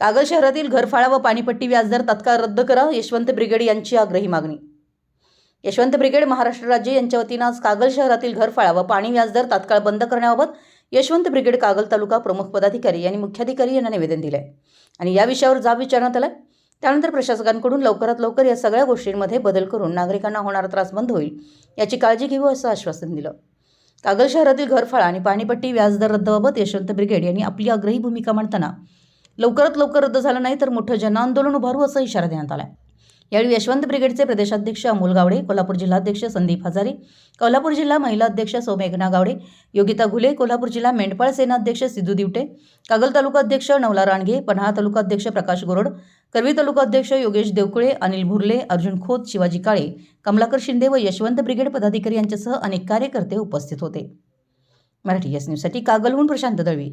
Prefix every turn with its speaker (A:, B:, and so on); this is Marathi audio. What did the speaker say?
A: कागल शहरातील घरफाळा व पाणीपट्टी व्याजदर तत्काळ रद्द करा. यशवंत ब्रिगेड यांची आग्रही मागणी. यशवंत ब्रिगेड महाराष्ट्र राज्य यांच्या वतीनं आज कागल शहरातील घरफाळा व पाणी व्याजदर तात्काळ बंद करण्याबाबत यशवंत ब्रिगेड कागल तालुका प्रमुख पदाधिकारी यांनी मुख्याधिकारी यांना निवेदन दिलं आहे आणि या विषयावर जाब विचारण्यात आला त्यानंतर प्रशासकांकडून लवकरात लवकर या सगळ्या गोष्टींमध्ये बदल करून नागरिकांना होणारा त्रास बंद होईल याची काळजी घेऊ असं आश्वासन दिलं. कागल शहरातील घरफाळा आणि पाणीपट्टी व्याजदर रद्दबाबत यशवंत ब्रिगेड यांनी आपली आग्रही भूमिका मांडताना लवकरात लवकर रद्द झालं नाही तर मोठं जनआंदोलन उभारू असा इशारा देण्यात आला यावेळी यशवंत ब्रिगेडचे प्रदेशाध्यक्ष अमोल गावडे कोल्हापूर जिल्हाध्यक्ष संदीप हजारे कोल्हापूर जिल्हा महिला अध्यक्ष सौमेघना गावडे योगिता घुले कोल्हापूर जिल्हा मेंढपाळ सेनाध्यक्ष सिद्धू दिवटे कागल तालुका अध्यक्ष नवला राणगे पन्हाळा तालुका अध्यक्ष प्रकाश गोरड करवी तालुका अध्यक्ष योगेश देवकुळे अनिल भुर्ले अर्जुन खोत शिवाजी काळे कमलाकर शिंदे व यशवंत ब्रिगेड पदाधिकारी यांच्यासह अनेक कार्यकर्ते उपस्थित होते. मराठी एस न्यूजसाठी कागलहून प्रशांत दळवी.